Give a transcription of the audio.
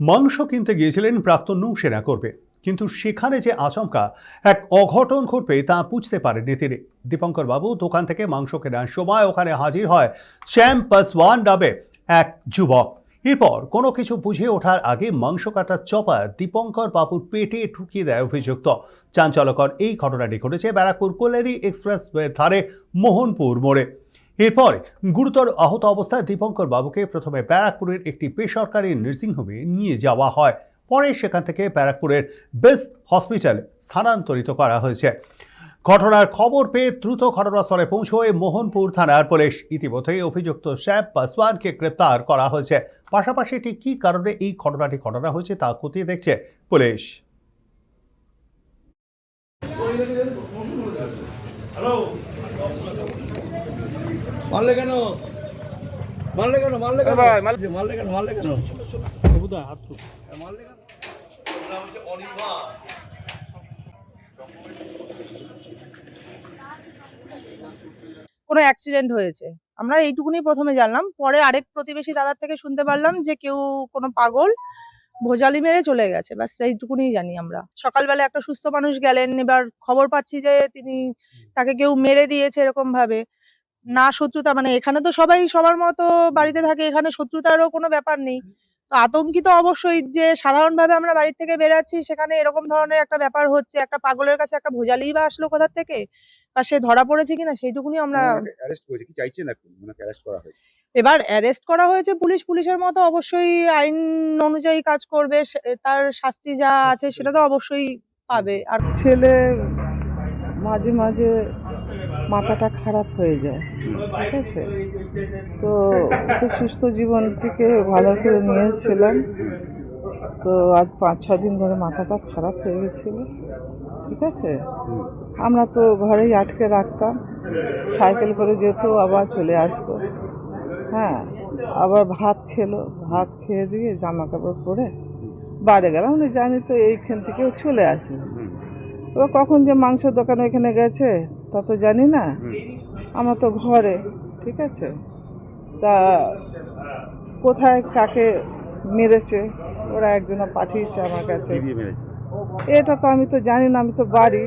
মাংস কিনতে গিয়েছিলেন প্রাক্তন নৌসেনা করবে কিন্তু সেখানে যে আচমকা, এক অঘটন ঘটবে তা বুঝতে পারেননি তিনি। দীপঙ্কর বাবু দোকান থেকে মাংস কেনার সময় ওখানে হাজির হয় শ্যাম পাসওয়ান নামে এক যুবক। এরপর কোনো কিছু বুঝে ওঠার আগে মাংস কাটার চপা দীপঙ্কর বাবুর পেটে ঢুকিয়ে দেয় অভিযুক্ত। চাঞ্চল্যকর এই ঘটনাটি ঘটেছে ব্যারাকপুর কোলেরি এক্সপ্রেসওয়ের ধারে মোহনপুর মোড়ে। এরপর গুরুতর আহত অবস্থায় দীপঙ্কর বাবুকে প্রথমে ব্যারাকপুরের একটি বেসরকারি নার্সিংহোমে নিয়ে যাওয়া হয়। পরে সেখান থেকে ব্যারাকপুরের বেস হসপিটালে স্থানান্তরিত করা হয়েছে। ঘটনার খবর পেয়ে দ্রুত ঘটনাস্থলে পৌঁছয় মোহনপুর থানার পুলিশ। ইতিমধ্যেই অভিযুক্ত শ্যাব পাসওয়ানকে গ্রেপ্তার করা হয়েছে। পাশাপাশি ঠিক কী কারণে এই ঘটনাটি ঘটনা হয়েছে তা খতিয়ে দেখছে পুলিশ। মারলে কেন? মারলে কেন? মারলে কেন? ভাই, মারলে- মারলে কেন? মারলে কেন? সবুদা হাত। মারলে কেন? কোনো অ্যাক্সিডেন্ট হয়েছে। আমরা এইটুকুনি প্রথমে জানলাম। পরে আরেক প্রতিবেশী দাদার থেকে শুনতে পারলাম যে কেউ কোনো পাগল ভোজালি মেরে চলে গেছে ব্যাস এইটুকুনি জানি আমরা। সকালবেলা একটা সুস্থ মানুষ গেলেন এবার খবর পাচ্ছি যে তিনি তাকে কেউ মেরে দিয়েছে এরকম ভাবে না শত্রুতা মানে এখানে তো সবাই সবার মতো বাড়িতে থাকে এখানে শত্রুতারও কোনো ব্যাপার নেই। তো আতঙ্কিত অবশ্যই যে সাধারণভাবে আমরা বাড়ি থেকে বেরাচ্ছি সেখানে এরকম ধরনের একটা ব্যাপার হচ্ছে একটা পাগলের কাছে একটা ভোজালিই বা আসলো কোথা থেকে? বা সে ধরা পড়েছে কিনা সেইটুকুনি আমরা অ্যারেস্ট করেছে কি চাইছেন এখন? ওনাকে অ্যারেস্ট করা হয়েছে। এবার অ্যারেস্ট করা হয়েছে পুলিশ পুলিশের মতো অবশ্যই আইন অনুযায়ী কাজ করবে সে- তার শাস্তি যা আছে সেটা তো অবশ্যই পাবে। আর ছেলে মাঝে মাঝে মাথাটা খারাপ হয়ে যায় ঠিক আছে? তো সুস্থ জীবন থেকে ভালো করে নিয়ে এসেছিলাম তো আজ পাঁচ ছ দিন ধরে মাথাটা খারাপ হয়ে গেছিল ঠিক আছে? আমরা তো ঘরেই আটকে রাখতাম সাইকেল করে যেত আবার চলে আসতো। হ্যাঁ আবার ভাত খেলো ভাত খেয়ে দিয়ে জামা কাপড় পরে বাড়ি গেলাম। উনি জানি তো এইখান থেকে চলে হুম, এবার কখন যে মাংসের দোকানে এখানে গেছে তা তো জানি না। আমার তো ঘরে ঠিক আছে? তা কোথায় কাকে মেরেছে ওরা একজনা পাঠিয়েছে আমার কাছে। এটা তো আমি তো জানি না আমি তো বাড়ি।